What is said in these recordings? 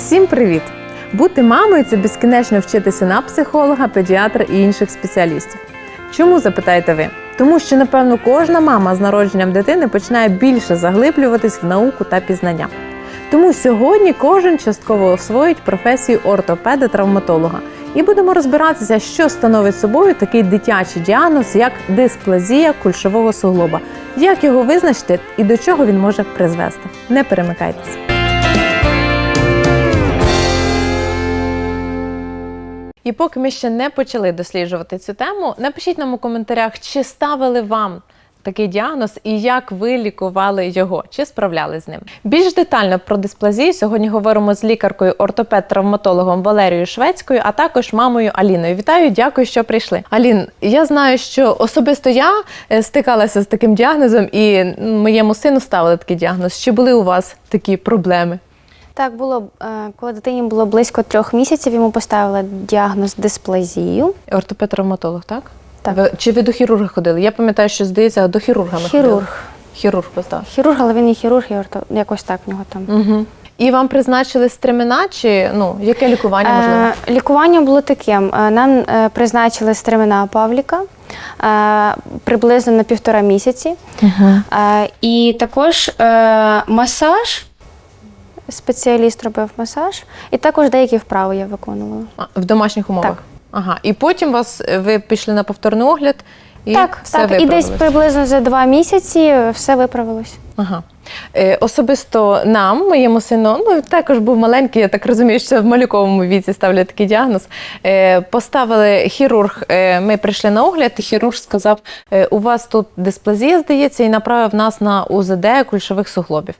Усім привіт! Бути мамою це безкінечно вчитися на психолога, педіатра і інших спеціалістів. Чому запитаєте ви? Тому що, напевно, кожна мама з народженням дитини починає більше заглиблюватись в науку та пізнання. Тому сьогодні кожен частково освоїть професію ортопеда-травматолога і будемо розбиратися, що становить собою такий дитячий діагноз, як дисплазія кульшового суглоба, як його визначити і до чого він може призвести. Не перемикайтесь. І поки ми ще не почали досліджувати цю тему, напишіть нам у коментарях, чи ставили вам такий діагноз і як ви лікували його, чи справлялись з ним. Більш детально про дисплазію сьогодні говоримо з лікаркою ортопед-травматологом Валерією Швецькою, а також мамою Аліною. Вітаю, дякую, що прийшли. Алін, я знаю, що особисто я е, стикалася з таким діагнозом, і моєму сину ставили такий діагноз. Чи були у вас такі проблеми? Так, було е, коли дитині було близько трьох місяців, йому поставили діагноз дисплазію. Ортопед-травматолог, так? Так. Ви, чи ви до хірурга ходили? Я пам'ятаю, що здається, до хірурга ми ходили. Хірург. Хірург поставив. Хірург, але він і хірург, і орто... якось так в нього там. Угу. І вам призначили стремена, чи ну яке лікування можливо? Е, лікування було таким. Е, Нам е, призначили стремена Павліка е, приблизно на півтора місяці. Е, І також е, масаж. Спеціаліст робив масаж, і також деякі вправи я виконувала. А, В домашніх умовах? Так. Ага. І потім вас е, ви пішли на повторний огляд і так, все так, і десь приблизно за два місяці все виправилось. Ага. Е, особисто нам, моєму сину, ну також був маленький, я так розумію, що в малюковому віці ставлять такий діагноз. Е, поставили хірург, е, ми прийшли на огляд, і хірург сказав: е, у вас тут дисплазія, здається, і направив нас на УЗД кульшових суглобів.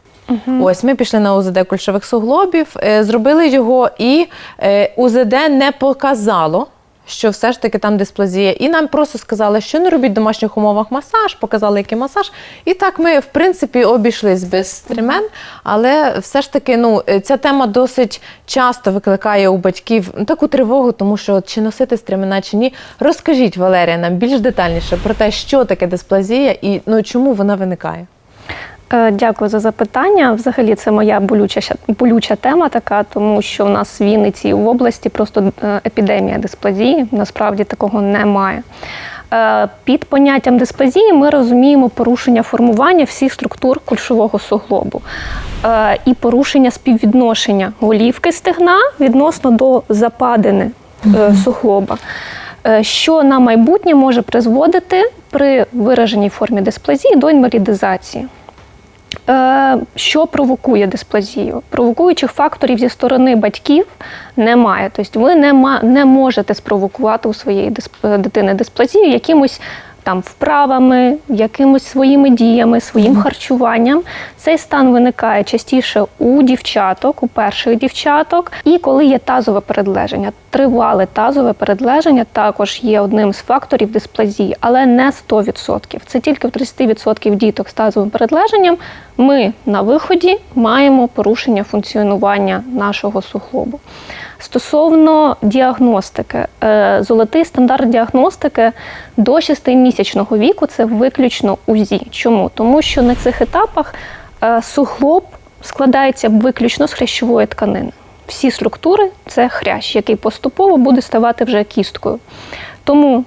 Ось ми пішли на УЗД кульшових суглобів, е, зробили його, і е, УЗД не показало. Що все ж таки там дисплазія, і нам просто сказали, що не робіть в домашніх умовах масаж, показали, який масаж. І так ми, в принципі, обійшлись без стремен. Але все ж таки, ну е, ця тема досить часто викликає у батьків таку тривогу, тому що чи носити стремена, чи ні. Розкажіть, Валерія, нам більш детальніше про те, що таке дисплазія і ну чому вона виникає. Е, Дякую за запитання. Взагалі, це моя болюча болюча тема така, тому що в нас в Вінниці в області просто е, епідемія дисплазії. Насправді такого немає. Е, Під поняттям дисплазії ми розуміємо порушення формування всіх структур кульшового суглобу і порушення співвідношення голівки стегна відносно до западини суглоба. Що на майбутнє може призводити при вираженій формі дисплазії до інвалідизації. Е, Що провокує дисплазію? Провокуючих факторів зі сторони батьків немає. Тобто ви не, можете спровокувати у своєї дитини дисплазію якимось там вправами, якимось своїми діями, своїм харчуванням. Цей стан виникає частіше у дівчаток, у перших дівчаток, і коли є тазове передлеження. Тривале тазове передлеження також є одним з факторів дисплазії, але не 100%. Це тільки в 30% діток з тазовим передлеженням ми на виході маємо порушення функціонування нашого суглобу. Стосовно діагностики, е, золотий стандарт діагностики до 6-місячного віку це виключно УЗІ. Чому? Тому що на цих етапах е, суглоб складається виключно з хрящової тканини. Всі структури це хрящ, який поступово буде ставати вже кісткою. Тому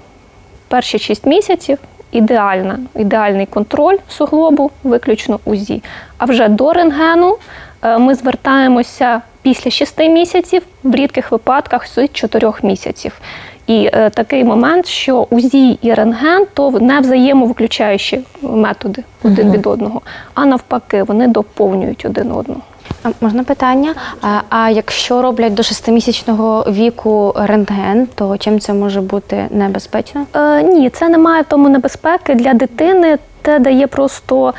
перші 6 місяців ідеальна, ідеальний контроль суглобу, виключно УЗІ. А вже до рентгену е, ми звертаємося після 6 місяців, в рідких випадках з 4 місяців. І е, такий момент, що УЗІ і рентген то не взаємовиключаючі методи один від одного, а навпаки, вони доповнюють один одного. А можна питання? А, а якщо роблять до шестимісячного віку рентген, то чим це може бути небезпечно? Е, ні, це не має в тому небезпеки для дитини. Це дає просто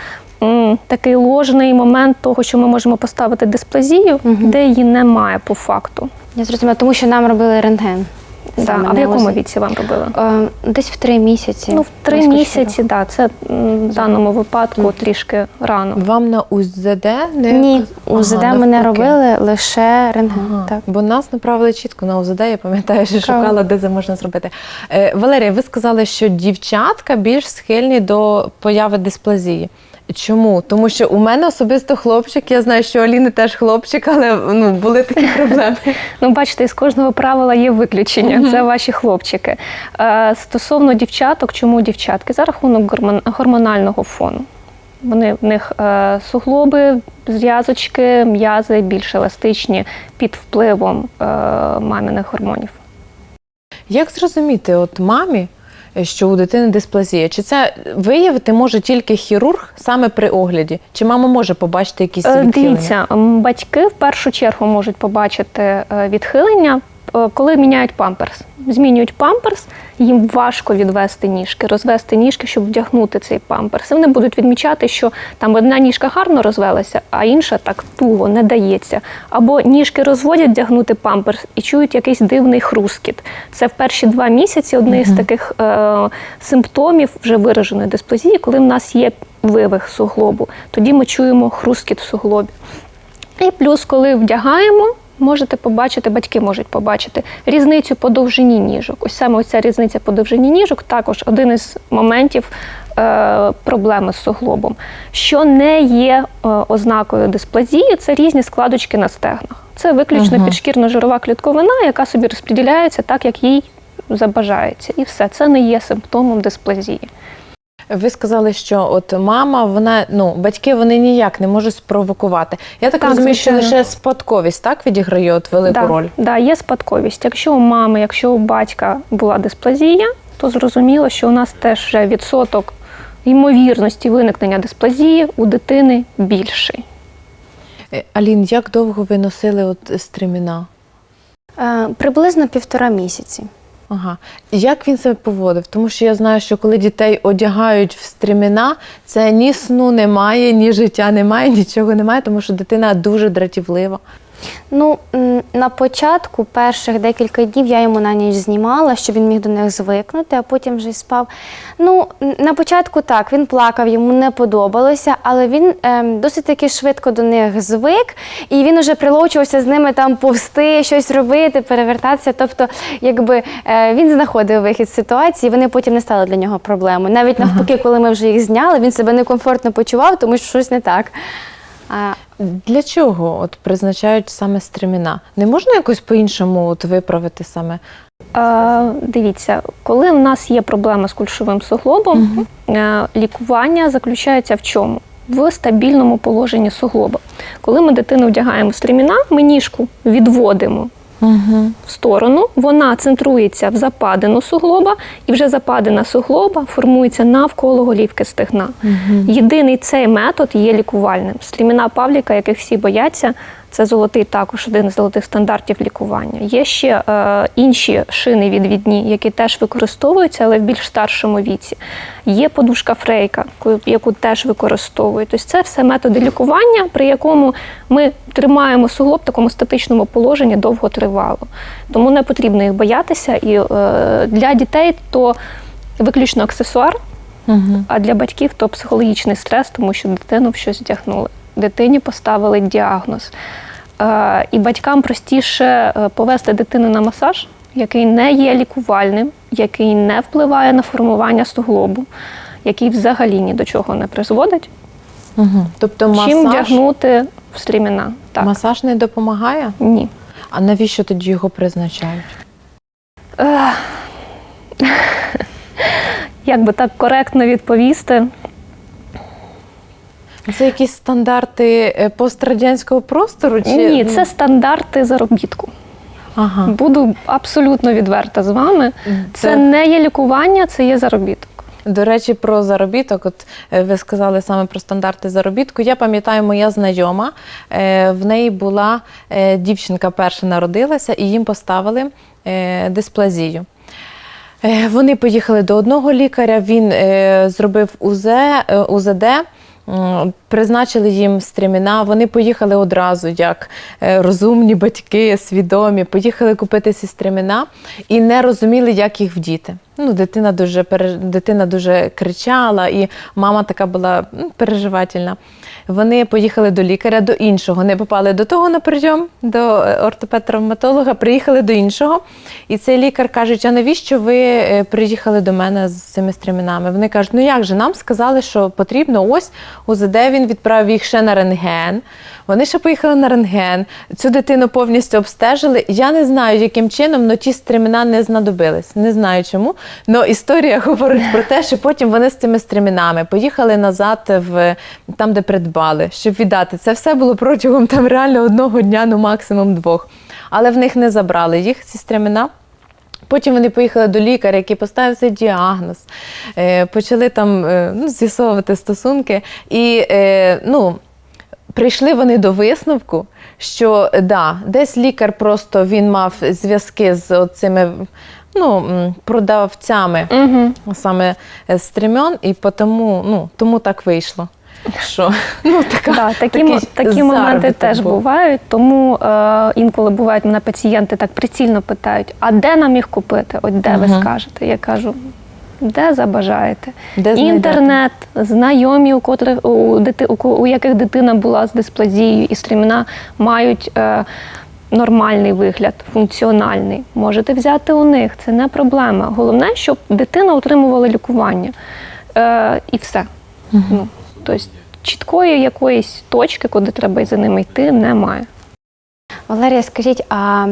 такий ложний момент того, що ми можемо поставити дисплазію, Мгм. де її немає по факту. Я зрозуміла, тому що нам робили рентген. Да. Саме А в якому УЗІ. віці вам робили? Е, Десь в три місяці. Ну, в три місяці, так. Да, це в даному випадку трішки рано. Вам на УЗД не Ні, Ага, УЗД ми не робили лише рентген. Ага. Так. Бо нас направили чітко на УЗД, я пам'ятаю, що Правильно. шукала, де це можна зробити. Е, Валерія, ви сказали, що дівчатка більш схильні до появи дисплазії. Чому? Тому що у мене особисто хлопчик, я знаю, що Аліни теж хлопчик, але ну, були такі проблеми. Ну, бачите, із кожного правила є виключення. Це ваші хлопчики. Е, стосовно дівчаток, чому дівчатки? За рахунок гормонального фону. Вони в них е, суглоби, зв'язочки, м'язи більш еластичні під впливом е, маминих гормонів. Як зрозуміти, от мамі, що у дитини дисплазія? Чи це виявити може тільки хірург саме при огляді? Чи мама може побачити якісь Е, відхилення? Дивіться, батьки в першу чергу можуть побачити е, відхилення, коли міняють памперс. Змінюють памперс, їм важко відвести ніжки, розвести ніжки, щоб вдягнути цей памперс. І вони будуть відмічати, що там одна ніжка гарно розвелася, а інша так туго не дається. Або ніжки розводять вдягнути памперс і чують якийсь дивний хрускіт. Це в перші два місяці одне з таких е, симптомів вже вираженої дисплазії, коли в нас є вивих суглобу. Тоді ми чуємо хрускіт в суглобі. І плюс, коли вдягаємо, можете побачити, батьки можуть побачити різницю по довжині ніжок. Ось саме ось ця різниця по довжині ніжок також один із моментів е, проблеми з суглобом. Що не є е, ознакою дисплазії, це різні складочки на стегнах. Це виключно Ага. підшкірно-жирова клітковина, яка собі розподіляється так, як їй забажається. І все, це не є симптомом дисплазії. Ви сказали, що от мама, вона ну батьки вони ніяк не можуть спровокувати. Я так, Так, розумію, що лише спадковість так відіграє от велику да, роль. Да, є спадковість. Якщо у мами, якщо у батька була дисплазія, то зрозуміло, що у нас теж вже відсоток ймовірності виникнення дисплазії у дитини більший. Е, Алін, як довго ви носили от стреміна? Е, приблизно півтора місяці. Ага. Як він себе поводив? Тому що я знаю, що коли дітей одягають в стріміна, це ні сну немає, ні життя немає, нічого немає, тому що дитина дуже дратівлива. Ну, на початку перших декілька днів я йому на ніч знімала, щоб він міг до них звикнути, а потім вже й спав. Ну, на початку так, він плакав, йому не подобалося, але він ем, досить таки швидко до них звик, і він уже приловчувався з ними там повсти, щось робити, перевертатися. Тобто, якби е, він знаходив вихід з ситуації, вони потім не стали для нього проблемою. Навіть навпаки, коли ми вже їх зняли, він себе некомфортно почував, тому що щось не так. А, Для чого от призначають саме стріміна? Не можна якось по-іншому от виправити саме? Е, дивіться, коли в нас є проблема з кульшовим суглобом, е, лікування заключається в чому? В стабільному положенні суглоба. Коли ми дитину вдягаємо стріміна, ми ніжку відводимо Угу. в сторону, вона центрується в западину суглоба, і вже западина суглоба формується навколо голівки стегна. Єдиний цей метод є лікувальним. Стріміна Павліка, яких всі бояться, це золотий також один з золотих стандартів лікування. Є ще е, інші шини відвідні, які теж використовуються, але в більш старшому віці. Є подушка фрейка, яку теж використовують. Тобто це все методи лікування, при якому ми тримаємо суглоб в такому статичному положенні довготривало. Тому не потрібно їх боятися. І е, для дітей то виключно аксесуар, Угу. а для батьків то психологічний стрес, тому що дитину в щось вдягнули. Дитині поставили діагноз. Е, і батькам простіше е, повести дитину на масаж, який не є лікувальним, який не впливає на формування суглобу, який взагалі ні до чого не призводить, Угу. Тобто чим вдягнути в стріміна. Так, масаж не допомагає? ні. А навіщо тоді його призначають? Як би так коректно відповісти? Це якісь стандарти е, пострадянського простору? Чи... Ні, це стандарти заробітку. ага. Буду абсолютно відверта з вами. Це Це- не є лікування, це є заробіток. До речі, про заробіток. От е, ви сказали саме про стандарти заробітку. Я пам'ятаю, моя знайома е, в неї була дівчинка перша народилася, і їм поставили дисплазію. Вони поїхали до одного лікаря, він зробив УЗ, УЗД. Призначили їм стріміна. Вони поїхали одразу, як е, розумні батьки, свідомі, поїхали купити ці стріміна і не розуміли, як їх вдіти. Ну, дитина дуже дитина дуже кричала, і мама така була переживательна. Вони поїхали до лікаря, до іншого. Не попали до того на прийом, до е, ортопед-травматолога, приїхали до іншого. І цей лікар каже: а навіщо ви е, приїхали до мене з цими стремінами? Вони кажуть, ну як же, нам сказали, що потрібно ось УЗД, він відправив їх ще на рентген. Вони ще поїхали на рентген. Цю дитину повністю обстежили. Я не знаю, яким чином, але ті стреміна не знадобились. Не знаю чому. Але історія говорить про те, що потім вони з цими стремінами поїхали назад в там, де придбали, щоб віддати. Це все було протягом там реально одного дня, ну максимум двох. Але в них не забрали їх ці стреміна. Потім вони поїхали до лікаря, який поставив цей діагноз, е, почали там е, ну, з'ясовувати стосунки. І е, ну, прийшли вони до висновку, що да, десь лікар просто він мав зв'язки з цими ну, продавцями Угу. саме е, стрімьон, і тому, ну, тому так вийшло. Що, ну, така, Да, такі, мо- такі моменти теж був. бувають, тому е, інколи бувають мене пацієнти так прицільно питають: а де нам їх купити? От де ви скажете? Я кажу. Де забажаєте? Де? Інтернет, знайомі, у котрих у, дити, у, у яких дитина була з дисплазією і стріміна, мають е, нормальний вигляд, функціональний. Можете взяти у них, це не проблема. Головне, щоб дитина отримувала лікування. Е, і все. Ну, тобто чіткої якоїсь точки, куди треба за ними йти, немає. Валерія, скажіть, а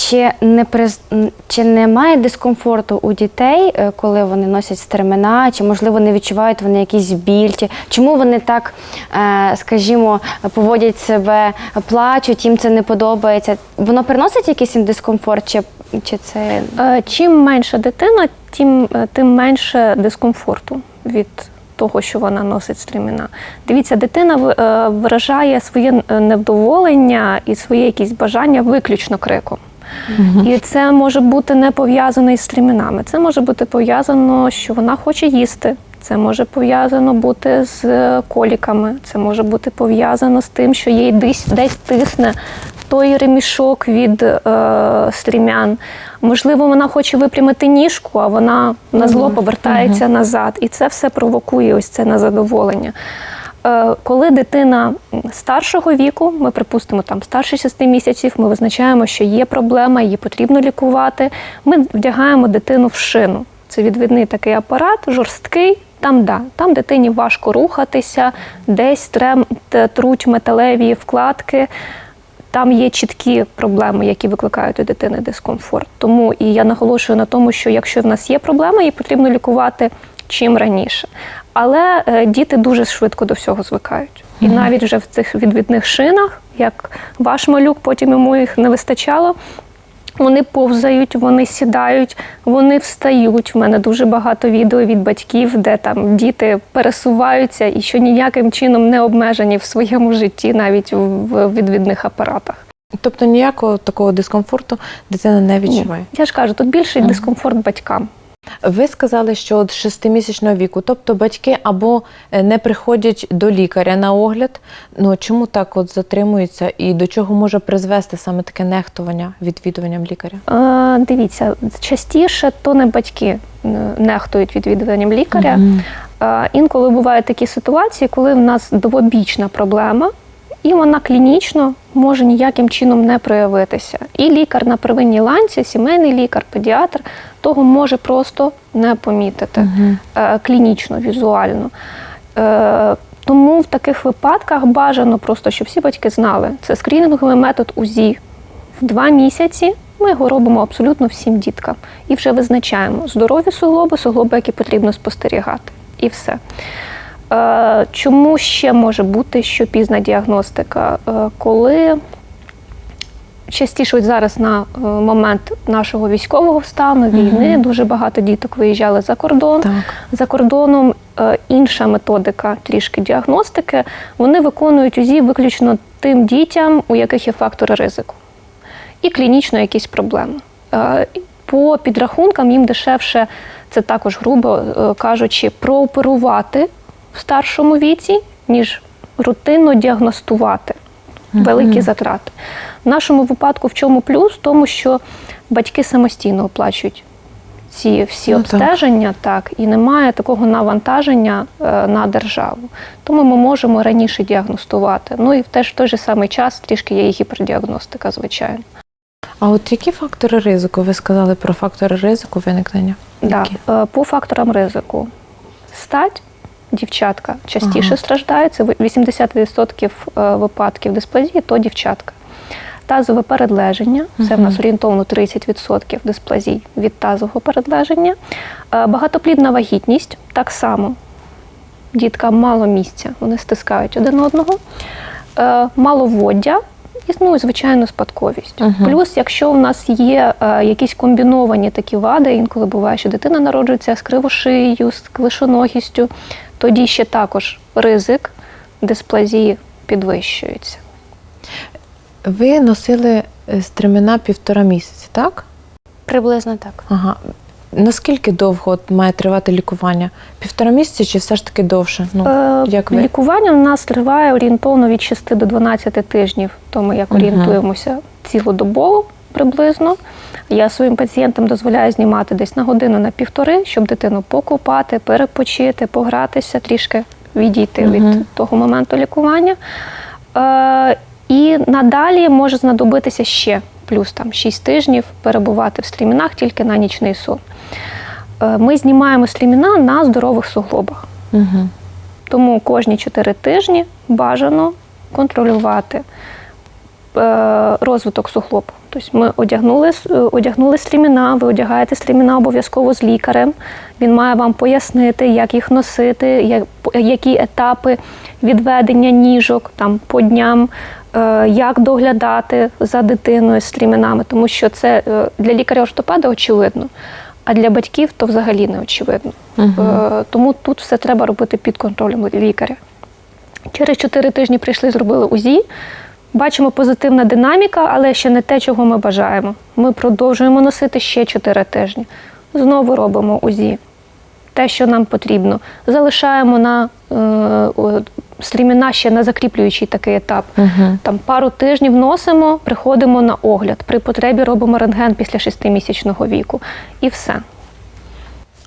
чи не приз... чи немає дискомфорту у дітей, е, коли вони носять стремена, чи можливо не відчувають вони якийсь біль? Чи чому вони так, е, скажімо, поводять себе, плачуть, їм це не подобається? Воно приносить якийсь їм дискомфорт, чи, чи це Е, Чим менша дитина, тим, тим менше дискомфорту від того, що вона носить стріміна. Дивіться, дитина виражає своє невдоволення і своє якісь бажання виключно криком. І це може бути не пов'язано із стрімінами. Це може бути пов'язано, що вона хоче їсти. Це може пов'язано бути з е, коліками. Це може бути пов'язано з тим, що їй десь, десь тисне той ремішок від е, стрімян. Можливо, вона хоче випрямити ніжку, а вона на зло повертається назад. І це все провокує ось це незадоволення. Е, Коли дитина старшого віку, ми припустимо там старше 6 місяців, ми визначаємо, що є проблема, її потрібно лікувати. Ми вдягаємо дитину в шину. Це відвідний такий апарат, жорсткий. Там да, там дитині важко рухатися, десь трем, труть металеві вкладки. Там є чіткі проблеми, які викликають у дитини дискомфорт. Тому і я наголошую на тому, що якщо в нас є проблема, її потрібно лікувати чим раніше. Але е, діти дуже швидко до всього звикають. І навіть вже в цих відвідних шинах, як ваш малюк, потім йому їх не вистачало. Вони повзають, вони сідають, вони встають. В мене дуже багато відео від батьків, де там діти пересуваються і що ніяким чином не обмежені в своєму житті, навіть в відвідних апаратах. Тобто ніякого такого дискомфорту дитина не відчуває. Я ж кажу, тут більший дискомфорт батькам. Ви сказали, що от шестимісячного віку, тобто батьки або е, не приходять до лікаря на огляд. Ну чому так от затримуються і до чого може призвести саме таке нехтування відвідуванням лікаря? Е, дивіться, частіше то не батьки е, нехтують відвідуванням лікаря. Е, інколи бувають такі ситуації, коли в нас двобічна проблема, і вона клінічно може ніяким чином не проявитися. І лікар на первинній ланці, сімейний лікар, педіатр, того може просто не помітити е, клінічно, візуально. Е, тому в таких випадках бажано просто, щоб всі батьки знали, це скринінговий метод УЗІ. В два місяці ми його робимо абсолютно всім діткам і вже визначаємо здорові суглоби, суглоби, які потрібно спостерігати. І все. Е, Чому ще може бути що пізна діагностика? Коли частіше от зараз на е, момент нашого військового стану, війни, дуже багато діток виїжджали за кордон. Так. За кордоном е, інша методика трішки діагностики. Вони виконують УЗІ виключно тим дітям, у яких є фактори ризику, і клінічно якісь проблеми. Е, По підрахункам їм дешевше, це також грубо кажучи, прооперувати в старшому віці, ніж рутинно діагностувати. Великі затрати. В нашому випадку в чому плюс? В тому, що батьки самостійно оплачують ці всі Ну, обстеження, так. і немає такого навантаження е, на державу. Тому ми можемо раніше діагностувати. Ну і в теж в той же самий час трішки є і гіпердіагностика, звичайно. А от які фактори ризику? Ви сказали про фактори ризику виникнення? Да. Е, По факторам ризику. Стать, дівчатка частіше Ага. страждають. Це 80% е, випадків дисплазії то дівчатка. Тазове передлеження це в нас орієнтовно 30% дисплазій від тазового передлеження. Е, Багатоплідна вагітність так само. Діткам мало місця, вони стискають один одного. Е, Маловоддя і, ну, звичайно, спадковість. Мгм. Плюс, якщо в нас є е, якісь комбіновані такі вади, інколи буває, що дитина народжується з кривошиєю, з клишоногістю, тоді ще також ризик дисплазії підвищується. Ви носили е, стремена півтора місяці, так? Приблизно так. Ага. Наскільки довго от має тривати лікування? Півтора місяці чи все ж таки довше? Ну, Е, як ви? Лікування у нас триває орієнтовно від 6 до 12 тижнів, то ми як орієнтуємося цілодобово приблизно. Я своїм пацієнтам дозволяю знімати десь на годину на півтори, щоб дитину покупати, перепочити, погратися, трішки відійти Мгм. від того моменту лікування. Е, і надалі може знадобитися ще плюс там 6 тижнів перебувати в стрімінах тільки на нічний сон. Е, Ми знімаємо стріміна на здорових суглобах. Угу. Тому кожні 4 тижні бажано контролювати е, розвиток суглобу. Тобто ми одягнули, е, одягнули стріміна, ви одягаєте стріміна обов'язково з лікарем. Він має вам пояснити, як їх носити, як, які етапи відведення ніжок там, по дням, як доглядати за дитиною з стрімінами, тому що це для лікаря-ортопеда очевидно, а для батьків то взагалі не очевидно. Е, Тому тут все треба робити під контролем лікаря. Через 4 тижні прийшли, зробили УЗІ. Бачимо позитивна динаміка, але ще не те, чого ми бажаємо. Ми продовжуємо носити ще 4 тижні. Знову робимо УЗІ. Те, що нам потрібно. Залишаємо на е, стріміна ще на закріплюючий такий етап. Угу. Там пару тижнів носимо, приходимо на огляд. При потребі робимо рентген після 6-місячного віку. І все.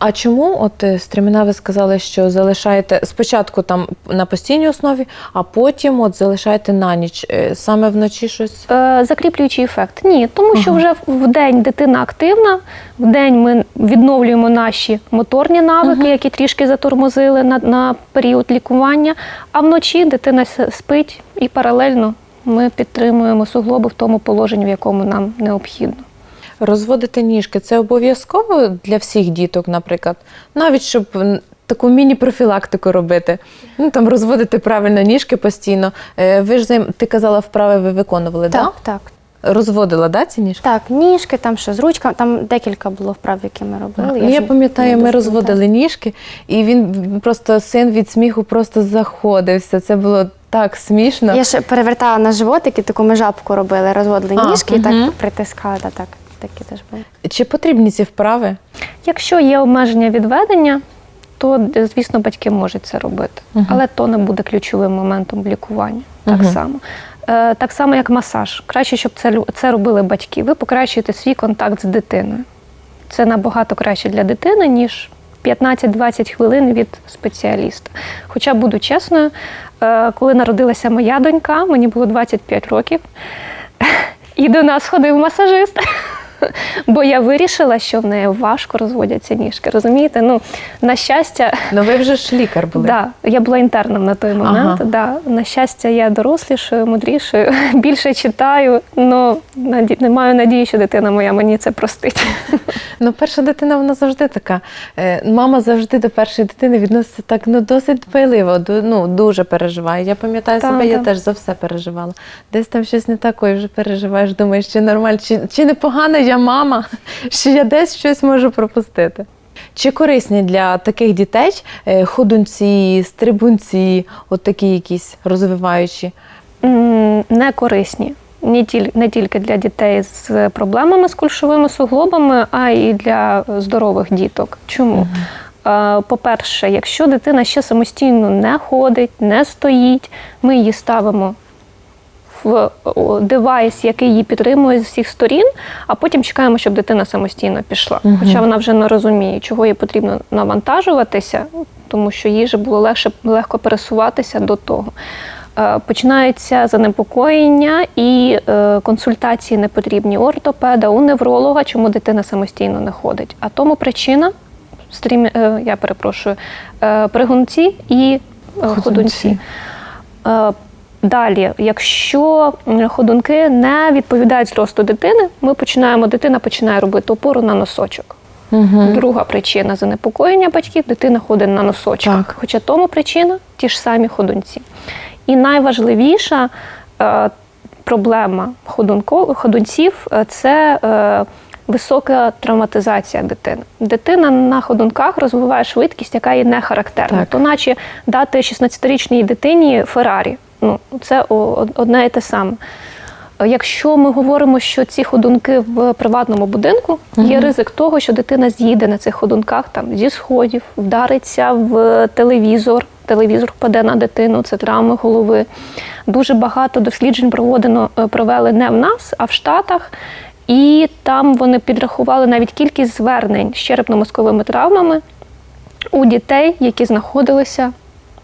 А чому от е, стремена ви сказали, що залишаєте спочатку там на постійній основі, а потім от залишаєте на ніч Е, саме вночі щось? Е, закріплюючий ефект. Ні, тому що Ага. вже в день дитина активна, в день ми відновлюємо наші моторні навики, Мгм. які трішки затормозили на, на період лікування, а вночі дитина спить і паралельно ми підтримуємо суглоби в тому положенні, в якому нам необхідно. Розводити ніжки це обов'язково для всіх діток, наприклад, навіть щоб таку міні-профілактику робити. Ну там розводити правильно ніжки постійно. Е, Ви ж займ... ти казала, вправи ви виконували, так? Так, так. Розводила, да, ці ніжки? Так, ніжки, там що з ручками, там декілька було вправ, які ми робили. Ну, я пам'ятаю, ми розводили ніжки, і він просто син від сміху просто заходився. Це було так смішно. Я ще перевертала на животик і таку ми жабку робили, розводили А, ніжки і так притискали. Так, такі теж були. Чи потрібні ці вправи? Якщо є обмеження відведення, то, е, звісно, батьки можуть це робити. Мгм. Але то не буде ключовим моментом в лікуванні. Так Мгм. само. Е, так само, як масаж. Краще, щоб це, це робили батьки. Ви покращуєте свій контакт з дитиною. Це набагато краще для дитини, ніж 15-20 хвилин від спеціаліста. Хоча, буду чесною, е, коли народилася моя донька, мені було 25 років, і до нас ходив масажист. Бо я вирішила, що в неї важко розводяться ніжки. Розумієте? Ну, на щастя, Ну ви вже ж лікар були. да, я була інтерном на той момент. Ага. Да. На щастя, я дорослішою, мудрішою, більше читаю, але не маю надії, що дитина моя мені це простить. Ну, перша дитина вона завжди така. Е, Мама завжди до першої дитини відноситься так ну досить ду- ну дуже переживає. Я пам'ятаю Та, себе, я теж за все переживала. Десь там щось не таке, вже переживаєш, думаєш, чи нормально, чи, чи непогана я мама, що я десь щось можу пропустити. Чи корисні для таких дітей е, ходунці, стрибунці, от такі якісь розвиваючі? Не корисні. Не, тіль, не тільки для дітей з проблемами з кульшовими суглобами, а й для здорових діток. Чому? По-перше, якщо дитина ще самостійно не ходить, не стоїть, ми її ставимо девайс, який її підтримує з всіх сторін, а потім чекаємо, щоб дитина самостійно пішла. Мгм. Хоча вона вже не розуміє, чого їй потрібно навантажуватися, тому що їй же було легше легко пересуватися до того. Е, Починаються занепокоєння і е, консультації не потрібні у ортопеда, у невролога, чому дитина самостійно не ходить. А тому причина стрім, е, я перепрошую, пригунці і Ходунці. ходунці. Далі, якщо ходунки не відповідають зросту дитини, ми починаємо, дитина починає робити опору на носочок. Угу. Друга причина занепокоєння батьків дитина ходить на носочках. Так. Хоча тому причина ті ж самі ходунці. І найважливіша е, проблема ходунко, ходунців е, це е, висока травматизація дитини. Дитина на ходунках розвиває швидкість, яка їй не характерна. Так. То наче дати 16-річній дитині Феррарі. Ну, це одне і те саме. Якщо ми говоримо, що ці ходунки в приватному будинку, є ризик того, що дитина з'їде на цих ходунках там зі сходів, вдариться в телевізор, телевізор впаде на дитину, це травми голови. Дуже багато досліджень проводено, е, провели не в нас, а в Штатах. І там вони підрахували навіть кількість звернень з черепно-мозковими травмами у дітей, які знаходилися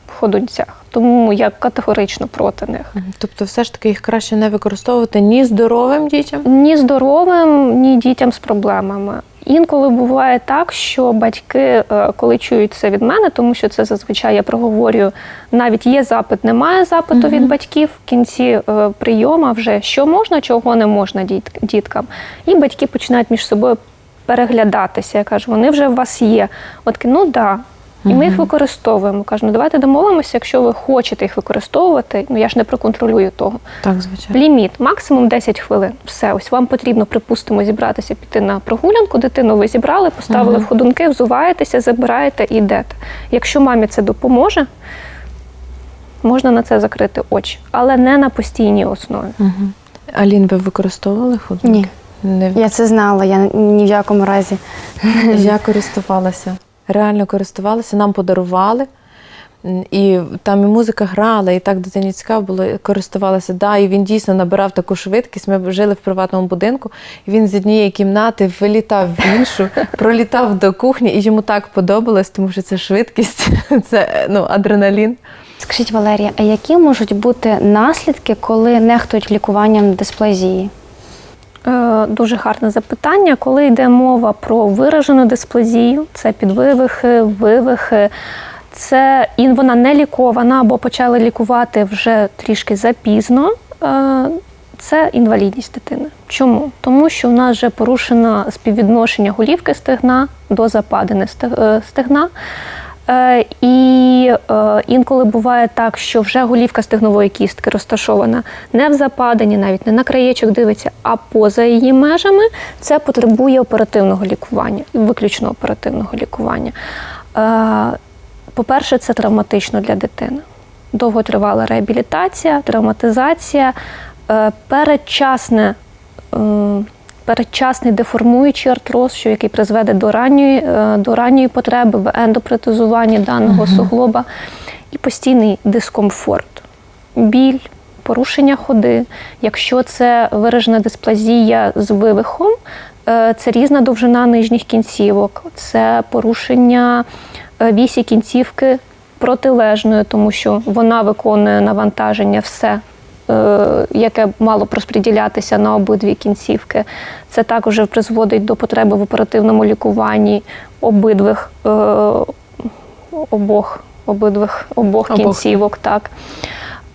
в ходунцях. Тому я категорично проти них. Тобто, все ж таки їх краще не використовувати ні здоровим дітям. Ні здоровим, ні дітям з проблемами. Інколи буває так, що батьки, е, коли чують це від мене, тому що це зазвичай я проговорюю, навіть є запит, немає запиту від батьків в кінці е, прийому вже що можна, чого не можна діт- діткам. І батьки починають між собою переглядатися. Я кажу, вони вже у вас є. От ну да. І ми їх використовуємо. Кажу, ну давайте домовимося, якщо ви хочете їх використовувати, ну я ж не проконтролюю того. Так, звичайно. Ліміт максимум 10 хвилин. Все, ось вам потрібно, припустимо, зібратися, піти на прогулянку. Дитину ви зібрали, поставили Ага. в ходунки, взуваєтеся, забираєте і йдете. Якщо мамі це допоможе, можна на це закрити очі, але не на постійній основі. Угу. Алін, ви використовували ходунки? Ні. Не Я це знала, я ні в якому разі. Я користувалася. Реально користувалася, нам подарували. І там і музика грала, і так дитині цікаво було, і користувалася. Да, і він дійсно набирав таку швидкість. Ми жили в приватному будинку. І він з однієї кімнати вилітав в іншу, пролітав до кухні, і йому так подобалось, тому що це швидкість, це ну, адреналін. Скажіть, Валерія, а які можуть бути наслідки, коли нехтують лікуванням дисплазії? Е, Дуже гарне запитання. Коли йде мова про виражену дисплазію, це підвивихи, вивихи, це і вона не лікована або почали лікувати вже трішки запізно. е, Це інвалідність дитини. Чому? Тому що в нас вже порушено співвідношення голівки стегна до западини е, стегна. Е, І е, інколи буває так, що вже голівка стегнової кістки розташована не в западині, навіть не на краєчок дивиться, а поза її межами. Це потребує оперативного лікування, виключно оперативного лікування. Е, По-перше, це травматично для дитини. Довготривала реабілітація, травматизація, передчасне. Передчасний деформуючий артроз, що який призведе до ранньої, е, до ранньої потреби в ендопротезуванні даного суглоба, і постійний дискомфорт, біль, порушення ходи. Якщо це виражена дисплазія з вивихом, е, це різна довжина нижніх кінцівок, це порушення е, вісі кінцівки протилежною, тому що вона виконує навантаження все яке мало б розподілятися на обидві кінцівки. Це також призводить до потреби в оперативному лікуванні обидвих е, обох, обидвих обох Обох. кінцівок. Так.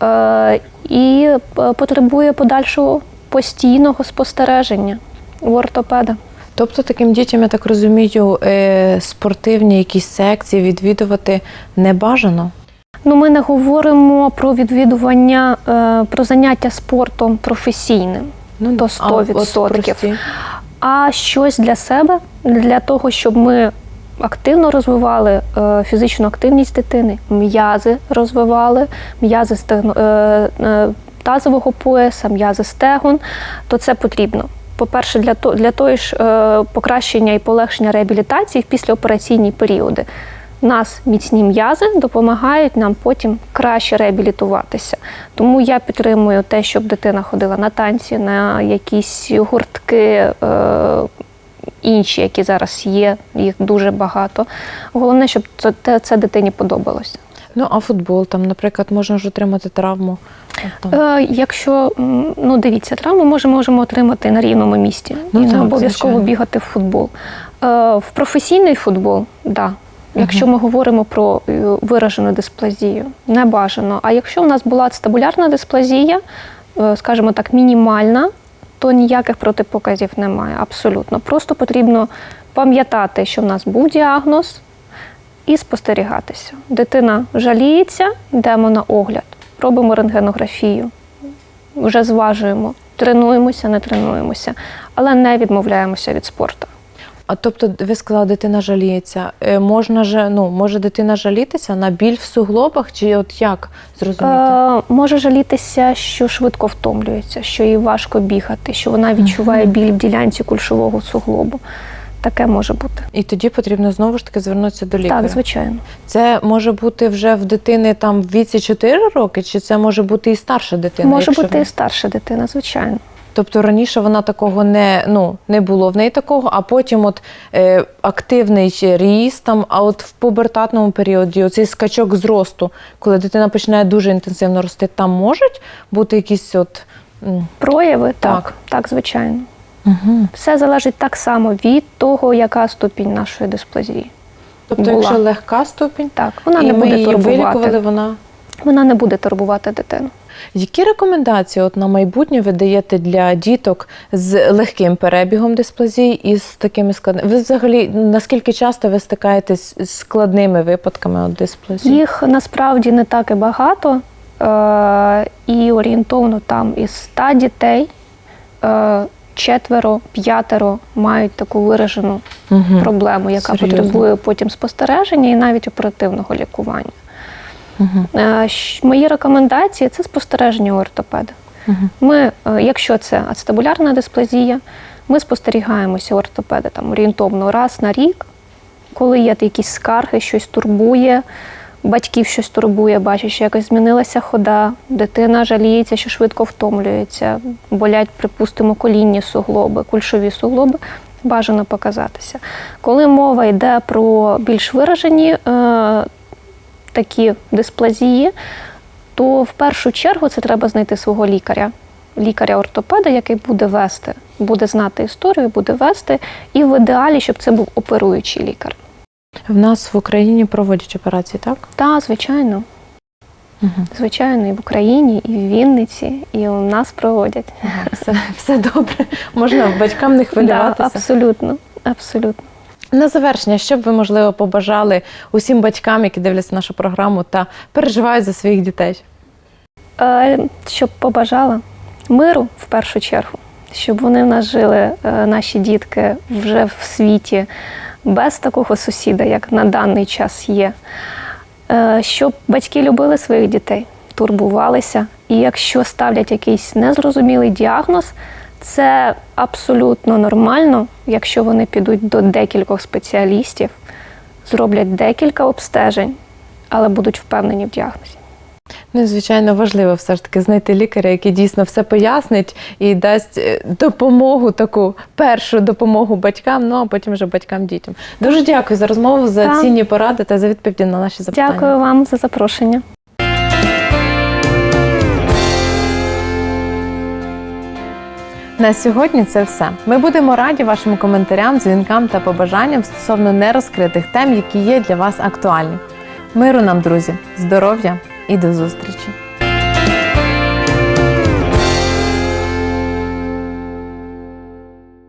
Е, і е, потребує подальшого постійного спостереження у ортопеда. Тобто таким дітям, я так розумію, е, спортивні якісь секції відвідувати не бажано. Ну, ми не говоримо про відвідування, е, про заняття спортом професійним. Ну, То 100%. прості. а щось для себе, для того, щоб ми активно розвивали е, фізичну активність дитини, м'язи розвивали, м'язи е, тазового пояса, м'язи стегон, то це потрібно. По-перше, для, то, для того ж покращення і полегшення реабілітації в післяопераційні періоди. Нас міцні м'язи допомагають нам потім краще реабілітуватися. Тому я підтримую те, щоб дитина ходила на танці, на якісь гуртки. Е- Інші, які зараз є, їх дуже багато. Головне, щоб це, це дитині подобалося. Ну, а футбол там, наприклад, можна ж отримати травму. Е, якщо ну дивіться, травму ми можемо отримати на рівному місці Ну, і не обов'язково бігати в футбол. Е, в професійний футбол, да. Якщо ми говоримо про е, виражену дисплазію, не бажано. А якщо в нас була стабулярна дисплазія, е, скажімо так, мінімальна, то ніяких протипоказів немає. Абсолютно. Просто потрібно пам'ятати, що в нас був діагноз, і спостерігатися. Дитина жаліється, йдемо на огляд, робимо рентгенографію, вже зважуємо, тренуємося, не тренуємося, але не відмовляємося від спорту. А тобто, ви сказали, дитина жаліється. Е, можна же, ну, може дитина жалітися на біль в суглобах, чи от як зрозуміти? Е, може жалітися, що швидко втомлюється, що їй важко бігати, що вона відчуває біль в ділянці кульшового суглобу. Таке може бути. І тоді потрібно знову ж таки звернутися до лікаря. Так, звичайно. Це може бути вже в дитини там в віці 4 роки, чи це може бути і старша дитина? може якщо бути і старша дитина, звичайно. Тобто раніше вона такого не, ну, не було в неї такого, а потім от е, активний ріст, там, а от в пубертатному періоді оцей скачок зросту, коли дитина починає дуже інтенсивно рости, там можуть бути якісь от. Прояви так, Так. так, звичайно. Угу. Все залежить так само від того, яка ступінь нашої дисплазії. Тобто, Була. якщо легка ступінь, Так, вона і не ми буде її турбувати. вилікували, вона. Вона не буде турбувати дитину. Які рекомендації от на майбутнє ви даєте для діток з легким перебігом дисплазії і з такими складними? Ви взагалі наскільки часто ви стикаєтесь з складними випадками от дисплазії? Їх насправді не так і багато, е- і орієнтовно там із 100 дітей е- четверо, п'ятеро мають таку виражену Мгм. проблему, яка Серйозно? потребує потім спостереження і навіть оперативного лікування. Е, Мої рекомендації це спостереження у ортопеда. Мгм. Ми, е, якщо це ацетабулярна дисплазія, ми спостерігаємося у ортопеда там орієнтовно раз на рік, коли є якісь скарги, щось турбує, батьків щось турбує, бачить, що якось змінилася хода, дитина жаліється, що швидко втомлюється, болять, припустимо, колінні суглоби, кульшові суглоби. Бажано показатися. Коли мова йде про більш виражені е, такі дисплазії, то в першу чергу це треба знайти свого лікаря, лікаря-ортопеда, який буде вести, буде знати історію, буде вести, і в ідеалі, щоб це був оперуючий лікар. В нас в Україні проводять операції, так? Та, звичайно, Угу. звичайно, і в Україні, і в Вінниці, і у нас проводять. Все, все добре. Можна батькам не Да, хвилюватися. абсолютно, абсолютно. На завершення, що б ви можливо побажали усім батькам, які дивляться нашу програму та переживають за своїх дітей? Е, Щоб побажала миру в першу чергу, щоб вони в нас жили, е, наші дітки, вже в світі без такого сусіда, як на даний час є. Е, Щоб батьки любили своїх дітей, турбувалися. І якщо ставлять якийсь незрозумілий діагноз, це абсолютно нормально, якщо вони підуть до декількох спеціалістів, зроблять декілька обстежень, але будуть впевнені в діагнозі. Ну, звичайно, важливо все ж таки знайти лікаря, який дійсно все пояснить і дасть е, допомогу, таку першу допомогу батькам, ну а потім вже батькам дітям. Дуже дякую за розмову, за цінні поради та за відповіді на наші запитання. Дякую вам за запрошення. На сьогодні це все. Ми будемо раді вашим коментарям, дзвінкам та побажанням стосовно нерозкритих тем, які є для вас актуальні. Миру нам, друзі, здоров'я і до зустрічі!